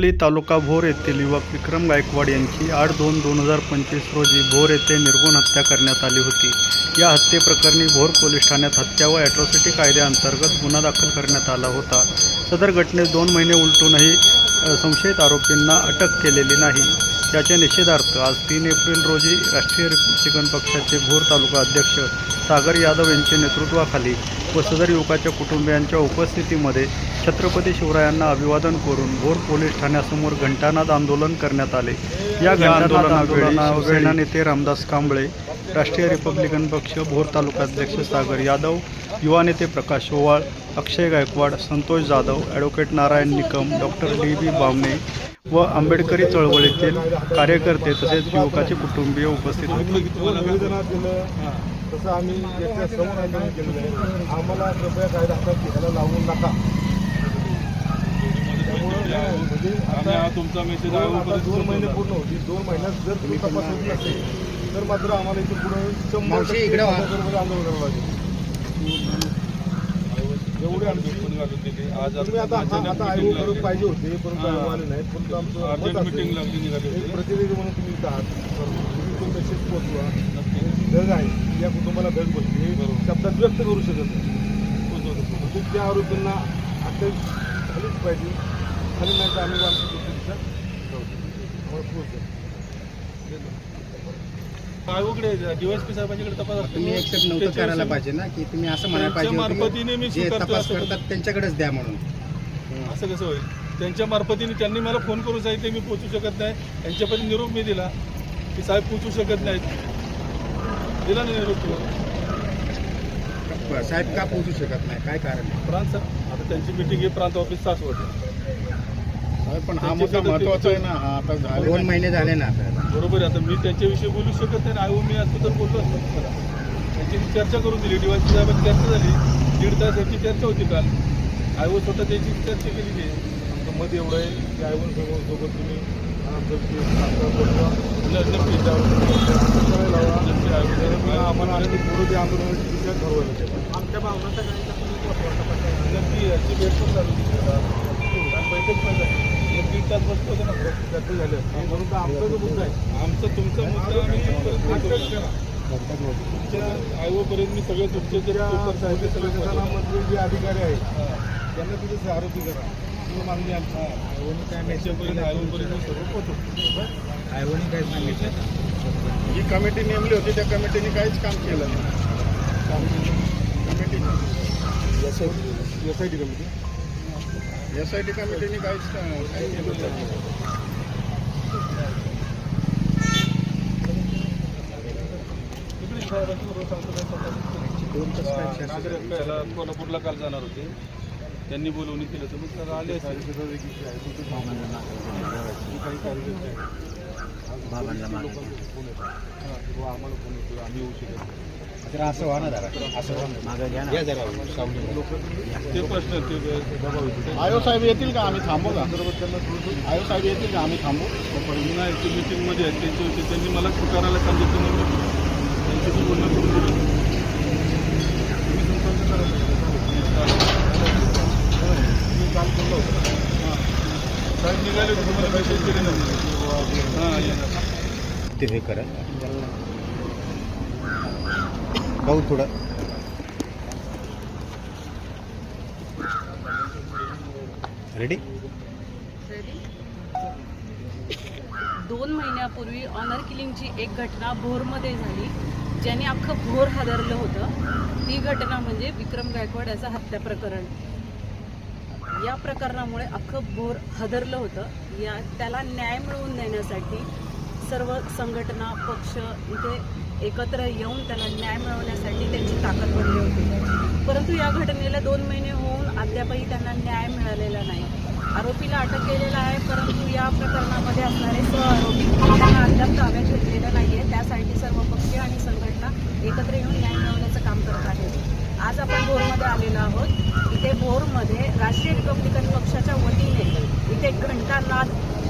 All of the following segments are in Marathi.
कणकवली तालुका भोर येथील युवक विक्रम गायकवाड यांची आठ दोन दोन हजार पंचवीस रोजी भोर येथे निर्गुण हत्या करण्यात आली होती. या हत्येप्रकरणी भोर पोलीस ठाण्यात हत्या व ॲट्रॉसिटी कायद्याअंतर्गत गुन्हा दाखल करण्यात आला होता. सदर घटनेस दोन महिने उलटूनही संशयित आरोपींना अटक केलेली नाही. याच्या निषेधार्थ आज तीन एप्रिल रोजी राष्ट्रीय रिपब्लिकन पक्षाचे भोर तालुका अध्यक्ष सागर यादव यांच्या नेतृत्वाखाली सदर युवकाच्या कुटुंबियांच्या उपस्थितीमध्ये छत्रपती शिवरायांना अभिवादन करून भोर पोलीस ठाण्यासमोर घंटानाद आंदोलन करण्यात आले. या आंदोलनावेळी सेना नेते रामदास कांबळे राष्ट्रीय रिपब्लिकन पक्ष भोर तालुकाध्यक्ष सागर यादव युवा नेते Prakash Owal Akshay Gaikwad Santosh Jadhav advocate Narayan Nikam doctor D B Bamne व आंबेडकरी चळवळीतील कार्यकर्ते तसेच युवकाचे कुटुंबीय उपस्थित होते. तसं आम्ही याच्या समोर आंदोलन केलेलं आहे. आम्हाला कृपया कायदा हातात घ्यायला लावू नका. म्हणजे आम्ही हा तुमचा मेसेज दोन आता दोन महिने पूर्ण होती दोन महिन्यात जर तुम्ही तपास होत नसेल तर मात्र आम्हाला इथे पुढे शंभर टक्के आंदोलन करावं लागेल. एवढे आमची आज तुम्ही आता आता आयोग करून पाहिजे होते परंतु आले नाहीत परंतु आमचं प्रतिनिधी म्हणून तुम्ही आहात. तुम्ही तो मेसेज पोहोचवा. धग आहे. या कुटुंबाला धग बसली हे शब्दात व्यक्त करू शकत नाही. म्हणजे त्या आरोपींना अटक झालीच पाहिजे. झाली नाही तर आम्ही आमची तपास तुम्ही एक्सेप्ट नव्हतं करायला पाहिजे ना की तुम्ही असं म्हणायला त्यांच्या पाहिजे जे तपास करतात त्यांच्याकडेच द्या म्हणून. असं कसं होईल? त्यांच्या मार्फतीने त्यांनी मला फोन करून सांगितले मी पोचू शकत नाही. यांच्यापर्यंत निरोप मी दिला. की साहेब पोचू शकत नाहीत. दिला नाही निरोप. साहेब का पोहोचू शकत नाही? काय कारण आहे? प्रांत साहेब आता त्यांची मिटिंग आहे प्रांत ऑफिस सासवड पण हा मुद्दा महत्त्वाचा आहे ना. आता दोन महिने झाले ना आता बरोबर आहे आता मी त्यांच्याविषयी बोलू शकत नाही आयो मी असतो तर बोललो असतो. त्यांची मी चर्चा करून दिली. डीवायसी साहेबांची चर्चा झाली. दीड तास याची चर्चा होती काल. आयो स्वतः त्याची चर्चा केलेली आहे. आमचं मत एवढं आहे की समोर सोबत तुम्ही आम्हाला आणि पुढे आंदोलनाची दिशा ठरवायला आमच्या भावना नक्की याची भेट चालू बैठक पण झाली तास बसतो ना चर्चा झाली म्हणून तर आमचा जो मुद्दा आहे. आमचा तुमचा मुद्दा आम्ही आयोपर्यंत मी सगळे तुमचे. मंत्री जे अधिकारी आहेत हा. त्यांना तिथे आरोपी करा. ही मागणी आमची आयोगाने काय त्याच्यापर्यंत आयोपर्यंत मी सर्व पोहोचवतो. आयोगाने काय सांगितलं जी कमिटी नेमली होती त्या कमिटीने काहीच काम केलं नाही. Committee S I T. Committee S I T कमिटीने काहीच काही केलं नाही तिकडे साहेबांची बरोबर सांगतो काय कोल्हापूरला काल जाणार होते. त्यांनी बोलवणी केलं तर मग त्याला आले असेल. काही कार्यकर्ते आहेत. बाबांना मागा. फोन येतात हां, किंवा आम्हाला फोन येतो आम्ही येऊ शकत नाही. जरा असं व्हा ना जरा. असं व्हा ना. मागं घ्या ना. ते प्रश्न ते आयो साहेब येतील का? आम्ही थांबू का? आयो साहेब येतील का? आम्ही थांबू. नाही ते मीटिंगमध्ये आहेत. त्यांचे होते त्यांनी मला स्वीकारायला सांगितलं नाही मी त्यांच्याशी बोलणं करून दिलं तुम्ही संपर्क करा. काम काल साहेब निघाले तुम्हाला नव्हते हां ते हे करा. पाहू थोडं. रेडी दोन महिन्यापूर्वी ऑनर किलिंगची एक घटना भोरमध्ये झाली ज्याने अख्खं भोर हादरलं होतं. ती घटना म्हणजे विक्रम गायकवाड याचं हत्या प्रकरण या प्रकरणामुळे अख्खं भोर हदरलं होतं. या त्याला न्याय मिळवून देण्यासाठी सर्व संघटना पक्ष इथे एकत्र येऊन त्याला न्याय मिळवण्यासाठी त्यांची ताकद बनली होती. परंतु या घटनेला दोन महिने होऊन अद्यापही त्यांना न्याय मिळालेला नाही. आरोपीला अटक केलेला आहे परंतु या प्रकरणामध्ये असणारे सह आरोपी त्यांना अद्याप ताब्यात घेतलेलं नाही आहे त्यासाठी सर्व पक्ष आणि संघटना एकत्र येऊन न्याय मिळवण्याचं काम करत आहेत. आज आपण भोरमध्ये आलेलो आहोत. इथे भोरमध्ये राष्ट्रीय रिपब्लिकन पक्षाच्या वतीने इथे घंटानाद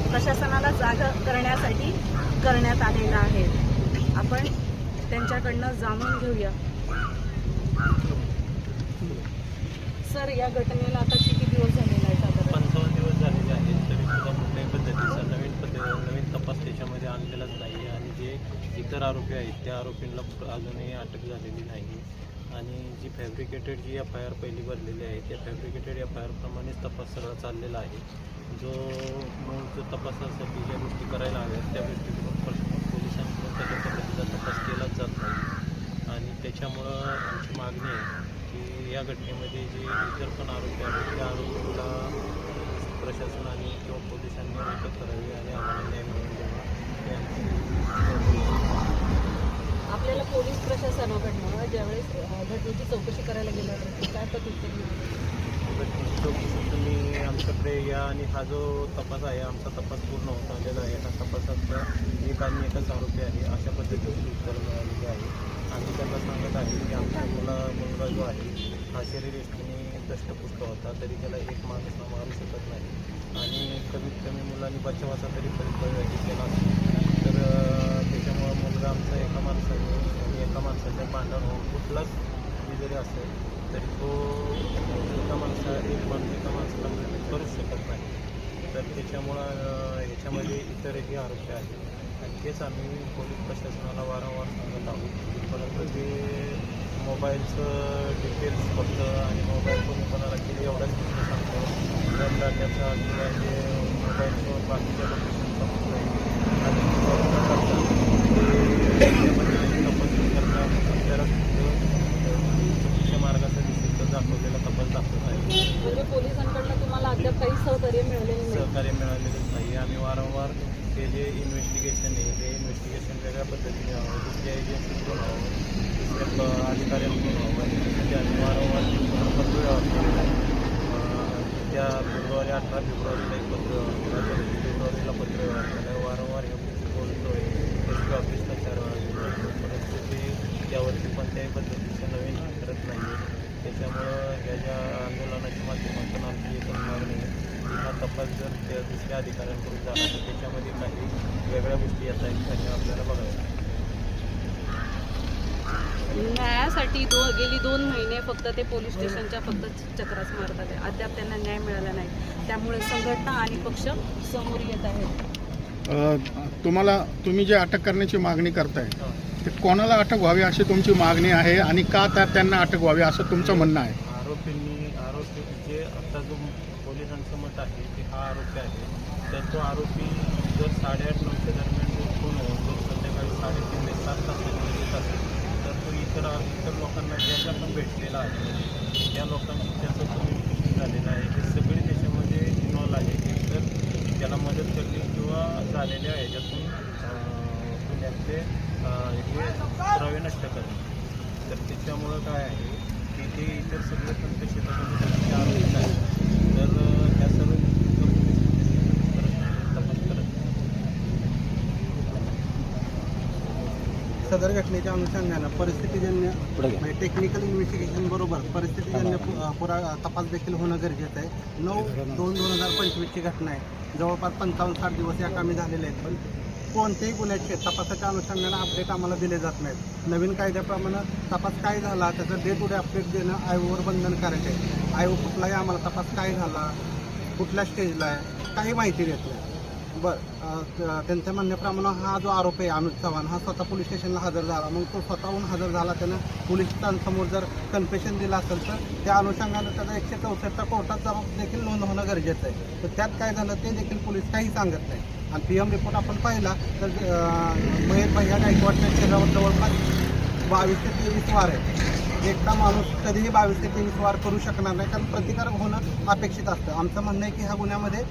प्रशासनाला जागा करण्यासाठी करण्यात आलेला आहे. आपण त्यांच्याकडनं जाणून घेऊया. सर या घटनेला आता किती दिवस झालेला आहे साधारण पंचावन्न दिवस झालेले आहेत तरी सुद्धा कुठल्याही पद्धतीचा नवीन पद्ध नवीन तपास त्याच्यामध्ये आणलेलाच नाही आणि जे इतर आरोपी आहेत त्या आरोपींना अजूनही अटक झालेली नाही आणि जी फॅब्रिकेटेड जी एफ आय आर पहिली भरलेली आहे त्या फॅब्रिकेटेड एफ आय आरप्रमाणेच तपास सगळा चाललेला आहे. जो मग जो तपासासाठी ज्या गोष्टी करायला हव्यात त्या गोष्टी पोलिसांकडून त्याच्या पद्धतीचा तपास केलाच जात नाही. आणि त्याच्यामुळं आमची मागणी आहे की या घटनेमध्ये जे इतर पण आरोपी आहेत त्या आरोपीला प्रशासनाने किंवा पोलिसांनी अटक करावी आणि आम्हाला न्याय मिळवून द्यावा. आपल्याला पोलीस प्रशासनाकडनं हो. ज्यावेळेस घटनेची चौकशी करायला गेल्यावर काय पद्धती घटनेची चौकशी तुम्ही आमच्याकडे या आणि हा जो तपास आहे आमचा तपास पूर्ण होत आलेला आहे. हा तपासात एक आणि एकच आरोपी आहे अशा पद्धतीची उत्तर मिळालेली आहे. आम्ही त्यांना सांगत आहे की आमचा मुला मुलगा जो आहे हा शरीरयष्टीने दष्टपुष्ट होता तरी त्याला एक माणूस मारू शकत नाही. आणि कमीत कमी मुलांनी बचावाचा तरी परिप्रयोग केला तर त्याच्यामुळं मुलगा आमचा एका माणसाने एका माणसाच्या भांडण होऊन कुठलाच जरी असेल तरी तो एका माणसा एक माणूस एका माणसाला मदत करूच शकत नाही. तर त्याच्यामुळं ह्याच्यामध्ये इतरही आरोग्य आहेत. आणि तेच आम्ही पोलीस प्रशासनाला वारंवार सांगत आहोत. परंतु ते मोबाईलचं डिटेल्स फक्त आणि मोबाईल कोणी कोणाला केली एवढाच फक्त सांगतो. त्याचा किंवा जे मोबाईलचं बाकीच्या लोकेशनचा आणि करणं आपल्याला चुकीच्या मार्गाचा दिसेल तर दाखवलेला तपास दाखवत आहे म्हणजे पोलिसांकडनं तुम्हाला अद्याप काही सहकार्य मिळालेलं नाही. सहकार्य मिळालेलंच नाही. म्हणजे आम्ही वारंवार ते जे इन्व्हेस्टिगेशन आहे ते इन्व्हेस्टिगेशन वेगळ्या पद्धतीने हवं दुसऱ्या एजन्सीकडून व्हावं. दुसऱ्या प- अधिकाऱ्यांकडून हवं आणि आम्ही वारंवार पत्र केलेला त्या फेब्रुवारी अठरा फेब्रुवारीला एक पत्र फेब्रुवारीला पत्र केला. वारंवार हे बोलतो आहे एस पी ऑफिसला चार वेळा गेलो आहे. परंतु ते त्यावरती कोणत्याही पद्धतीचं नवीन करत नाही आहे त्याच्यामुळं ह्या ज्या आंदोलनाच्या माध्यमातून आमची एकच मागणी आहे की हा तपास जर त्या दुसऱ्या अधिकाऱ्यांकडून झाला तर त्याच्यामध्ये काही वेगळ्या गोष्टी येत आहेत त्या आपल्याला बघायला न्यायासाठी दो गेली दोन महिने फक्त ते पोलीस स्टेशनच्या फक्त चक्रास मारत आहे अद्याप त्यांना न्याय मिळाला नाही. त्यामुळे संघटना आणि पक्ष समोर येत आहेत. तुम्हाला तुम्ही जे अटक करण्याची मागणी करताय ते कोणाला अटक व्हावी अशी तुमची मागणी आहे आणि का त्या त्यांना अटक व्हावी असं तुमचं म्हणणं आहे आरोपींनी आरोपी जे आता जो पोलिसांचं मत आहे की हा आरोपी आहे तर तो आरोपी जर साडेआठ नऊच्या दरम्यान जर फोन होऊन जर संध्याकाळी साडेतीन ते सात तास येत असेल तर तो इतर इतर लोकांना ज्याच्या पण भेटलेला आहे त्या लोकांशी त्याचं कम्युनिकेशन झालेलं आहे. हे सगळे त्याच्यामध्ये इन्वॉल्व आहे. की त्याला मदत करणे किंवा झालेल्या ह्याच्यातून ज्यातून पुण्यातले हे पुरावे नष्ट करणे. तर त्याच्यामुळं काय आहे की ते इतर सगळे पण त्या शेतामध्ये आरोपी आरोप तर अं, ह्या सर्व गोष्टी तपास करत सदर घटनेच्या अनुषंगानं परिस्थितीजन्य म्हणजे टेक्निकल इन्व्हेस्टिगेशन बरोबर परिस्थितीजन्य पुरा तपास देखील होणं गरजेचं आहे. नऊ दोन दोन हजार पंचवीसची घटना आहे. जवळपास पंचावन्न साठ दिवस या कामी झालेले आहेत. पण कोणत्याही गुन्ह्याचे तपासाच्या अनुषंगानं अपडेट आम्हाला दिले जात नाहीत. नवीन कायद्याप्रमाणे तपास काय झाला त्याचं डे टू डे अपडेट देणं आयोवर बंधनकारक आहे. आयोग कुठलाही आम्हाला तपास काय झाला कुठल्या स्टेजला आहे काही माहिती देत नाही. बरं त्यांच्या म्हणण्याप्रमाणे हा जो आरोप आहे अमित चव्हाण हा स्वतः पोलीस स्टेशनला हजर झाला. मग तो स्वतःहून हजर झाला त्यानं पोलिसांसमोर जर कन्फेशन दिलं असेल तर त्या अनुषंगानं त्याचा एकशे चौसष्टचा कोर्टात जबाब देखील नोंद होणं गरजेचं आहे. तर त्यात काय झालं ते देखील पोलीस काही सांगत नाही. आणि पी एम रिपोर्ट आपण पाहिला तर महेश भैया गायकवाडच्या शरीरावर जवळपास बावीस ते तेवीस वार आहे एकटा माणूस कधीही बावीस ते तेवीस वार करू शकणार नाही कारण प्रतिकारक होणं अपेक्षित असतं. आमचं म्हणणं आहे की ह्या गुन्ह्यामध्ये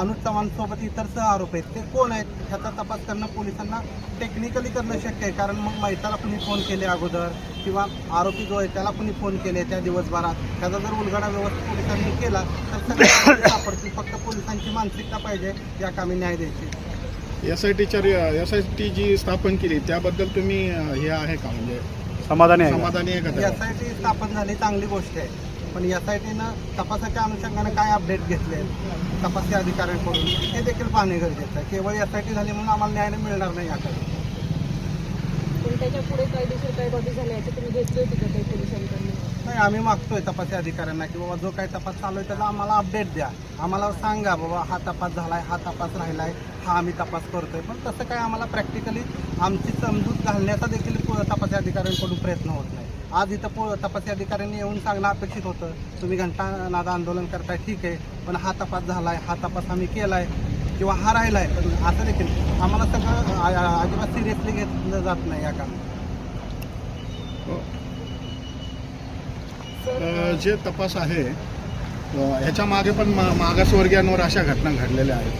अनुज चव्हाणसोबत इतर सह आरोप आहेत. ते कोण आहेत ह्याचा तपास करणं पोलिसांना टेक्निकली करणं शक्य आहे. कारण मग मैताला कुणी फोन केले अगोदर किंवा आरोपी जो आहे त्याला कुणी फोन केले त्या दिवसभरात? त्याचा जर उलगडा व्यवस्थित पोलिसांनी केला तर सगळे आरोपी सापडतील. फक्त पोलिसांची मानसिकता पाहिजे या कामी न्याय द्यायची. एस आय टीच्या एस आय टी जी स्थापन केली त्याबद्दल तुम्ही हे आहे का? म्हणजे समाधानी आहे समाधानी आहे का त्यावर? एस आय टी स्थापन झाली चांगली गोष्ट आहे. पण एस आय टीनं तपासाच्या अनुषंगाने काय अपडेट घेतले तपासी अधिकाऱ्यांकडून? हे देखील पाहणे गरजेचं आहे. केवळ एस आय टी झाली म्हणून आम्हाला न्याय मिळणार नाही याकडे. कोणत्या याच्यापुढे कायदेशीर काय बाबी झाल्या याची तुम्ही घेतली होती का काही पोलिसांकडून? नाही आम्ही मागतोय तपासी अधिकाऱ्यांना की बाबा जो काही तपास चालू आहे त्याचा आम्हाला अपडेट द्या. आम्हाला सांगा बाबा हा तपास झालाय हा तपास राहिलाय हा आम्ही तपास करतोय. पण तसं काय आम्हाला प्रॅक्टिकली आमची समजूत घालण्याचा देखील तपासी अधिकाऱ्यांकडून प्रयत्न होत नाही. आज इथं पो तपासी अधिकाऱ्यांनी येऊन सांगणं अपेक्षित होतं. तुम्ही घंटानाद आंदोलन करताय ठीक आहे. पण हा तपास झालाय हा तपास आम्ही केलाय किंवा हा राहिलाय पण असं देखील आम्हाला सगळं अजिबात सिरियसली घेतलं जात नाही या कामात जे तपास आहे ह्याच्या मागे पण मा मागासवर्गीयांवर अशा घटना घडलेल्या आहेत.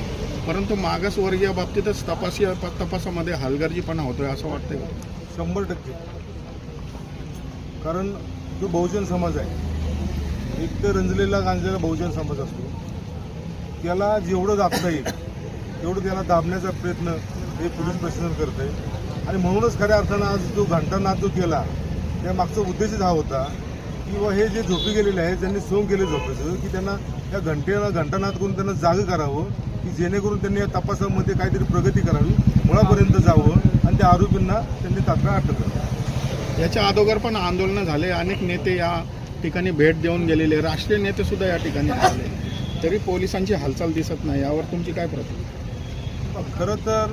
परंतु मागासवर्गीय बाबतीतच तपासी तपासामध्ये हलगर्जीपणा होतोय असं वाटतंय? शंभर टक्के. कारण जो बहुजन समाज आहे एक तर रंजलेला गांजलेला बहुजन समाज असतो. त्याला जेवढं दाबता येईल तेवढं त्याला दाबण्याचा प्रयत्न हे पोलीस प्रशासन करत आहे आणि म्हणूनच खऱ्या अर्थानं आज जो घंटानाद जो केला त्या मागचा उद्देशच हा होता की व हे जे झोपी गेलेले आहेत ज्यांनी सोंग केले झोपेचं की त्यांना या घंटेला घंटानाद करून त्यांना जागं करावं की जेणेकरून त्यांनी या तपासामध्ये काहीतरी प्रगती करावी मुळापर्यंत जावं आणि त्या आरोपींना त्यांनी तात्काळ अटक करावी. याच्या अगोदर पण आंदोलनं झाले. अनेक नेते या ठिकाणी भेट देऊन गेलेले. राष्ट्रीय नेते सुद्धा या ठिकाणी आले. तरी पोलिसांची हालचाल दिसत नाही. यावर तुमची काय प्रतिक्रिया? खरं तर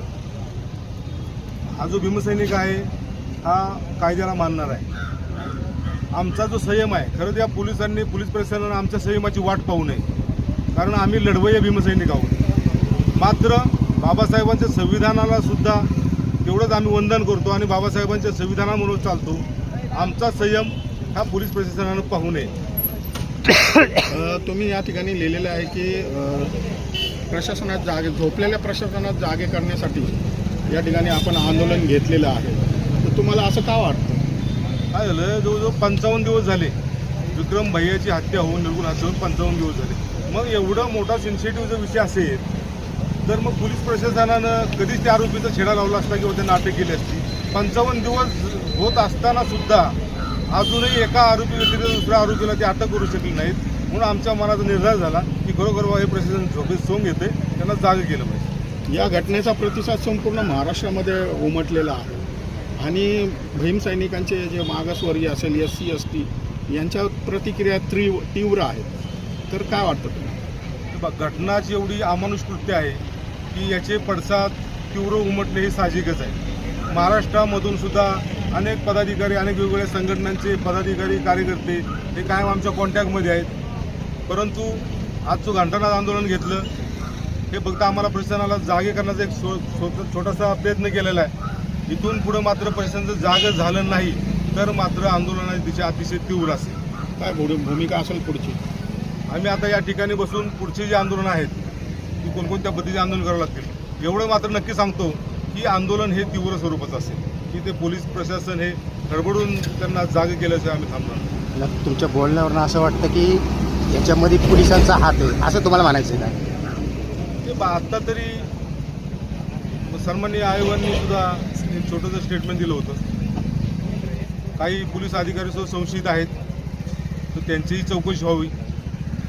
हा जो भीमसैनिक आहे हा कायद्याला मानणार आहे. आमचा जो संयम आहे खरं तर या पोलिसांनी पोलीस प्रशासनानं आमच्या संयमाची वाट पाहू नये. कारण आम्ही लढवय भीमसैनिक आहोत. मात्र बाबासाहेबांच्या संविधानाला सुद्धा तेवढंच आम्ही वंदन करतो आणि बाबासाहेबांच्या संविधानामधून चालतो. आमचा संयम हा पोलीस प्रशासनानं पाहू नये. तुम्ही या ठिकाणी लिहिलेलं आहे की प्रशासनात जागे झोपलेल्या प्रशासनात जागे करण्यासाठी या ठिकाणी आपण आंदोलन घेतलेलं आहे. तर तुम्हाला असं का वाटतं? काय झालं? जवळजवळ पंचावन्न दिवस झाले. विक्रम भैयाची हत्या होऊन निर्गुण हत्या होऊन पंचावन्न दिवस झाले. मग एवढा मोठा सेन्सिटिव्ह जर विषय असेल तर मग पोलीस प्रशासनानं कधीच त्या आरोपीचा छेडा लावला असता किंवा त्यांना अटक केली असती पंचावन्न दिवस होत असताना सुद्धा अजूनही एका आरोपी व्यतिरिक्त दुसऱ्या आरोपीला ते अटक करू शकली नाहीत. म्हणून आमच्या मनाचा निर्धार झाला की खरोखर हे प्रशासन झोपेत सोंग घेते त्यांना जाग केलं पाहिजे. या घटनेचा प्रतिसाद संपूर्ण महाराष्ट्रामध्ये उमटलेला आहे. आणि भीमसैनिकांचे जे मागासवर्गीय असेल एस सी एस टी यांच्या प्रतिक्रिया तीव्र तीव्र आहेत. तर काय वाटतं तुम्हाला? घटनाची एवढी अमानुष कृत्य आहे की याचे पडसाद तीव्र उमटणे हे साहजिकच आहे. महाराष्ट्रामधून सुद्धा अनेक पदाधिकारी अनेक वेगवेगळ्या संघटनांचे पदाधिकारी कार्यकर्ते हे कायम आमच्या कॉन्टॅक्टमध्ये आहेत. परंतु आज जो घंटानाद आंदोलन घेतलं हे फक्त आम्हाला प्रशासनाला जागे करण्याचा एक छो- छोटासा प्रयत्न केलेला आहे. इथून पुढं मात्र प्रशासनाचं जागं झालं नाही तर मात्र आंदोलनाची दिशा अतिशय तीव्र असेल. काय भूमिका असेल पुढची? आम्ही आता या ठिकाणी बसून पुढची जी आंदोलनं आहेत ती कोणकोणत्या पद्धतीचे आंदोलन करावं लागतील. एवढं मात्र नक्की सांगतो की आंदोलन हे तीव्र स्वरूपाचं असेल. की ते पोलीस प्रशासन हे गडबडून त्यांना जाग केल्याचं आम्ही थांबणार तुमच्या बोलण्यावरून असं वाटतं की याच्यामध्ये पोलिसांचा हात आहे असं तुम्हाला म्हणायचं आहे का? ते बा आत्ता तरी सन्माननीय आयोगांनी सुद्धा एक छोटंसं स्टेटमेंट दिलं होतं. काही पोलीस अधिकारी सुद्धा संशयित आहेत. तर त्यांचीही चौकशी व्हावी.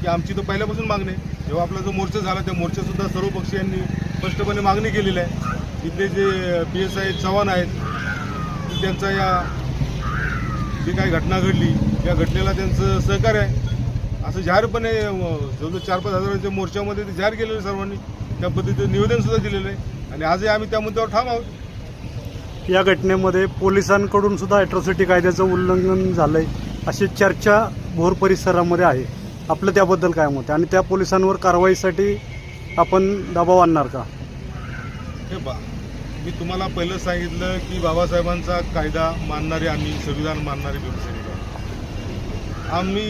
की आमची तर पहिल्यापासून मागणी आहे. जेव्हा आपला जो मोर्चा झाला त्या मोर्चासुद्धा सर्व पक्षीयांनी स्पष्टपणे मागणी केलेली आहे. इथले J P S I Chavan आहेत त्यांचा या जी काही घटना घडली या घटनेला त्यांचं सहकार्य आहे. असं जाहीरपणे जवळजवळ चार पाच हजाराच्या मोर्चामध्ये ते जाहीर केलेलं आहे सर्वांनी. त्या पद्धतीचं निवेदनसुद्धा दिलेलं आहे. आणि आजही आम्ही त्या मुद्द्यावर ठाम आहोत. या घटनेमध्ये पोलिसांकडून सुद्धा ॲट्रॉसिटी कायद्याचं उल्लंघन झालं आहे अशी चर्चा भोर परिसरामध्ये आहे. आपलं त्याबद्दल काय मत आहे? आणि त्या पोलिसांवर कारवाईसाठी आपण दबाव आणणार का? हे बा मी तुम्हाला पहिलं सांगितलं की बाबासाहेबांचा कायदा मानणारे आम्ही संविधान मानणारे भीमसैनिक आम्ही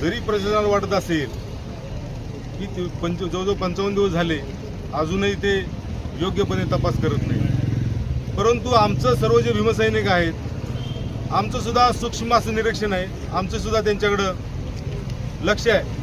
जरी प्रशासनाला वाटत असेल की ते पंच जवळजवळ पंचावन्न दिवस झाले अजूनही ते योग्यपणे तपास करत नाही. परंतु आमचं सर्व जे भीमसैनिक आहेत आमचं सुद्धा सूक्ष्म असं निरीक्षण आहे. आमचं सुद्धा त्यांच्याकडं लक्ष आहे.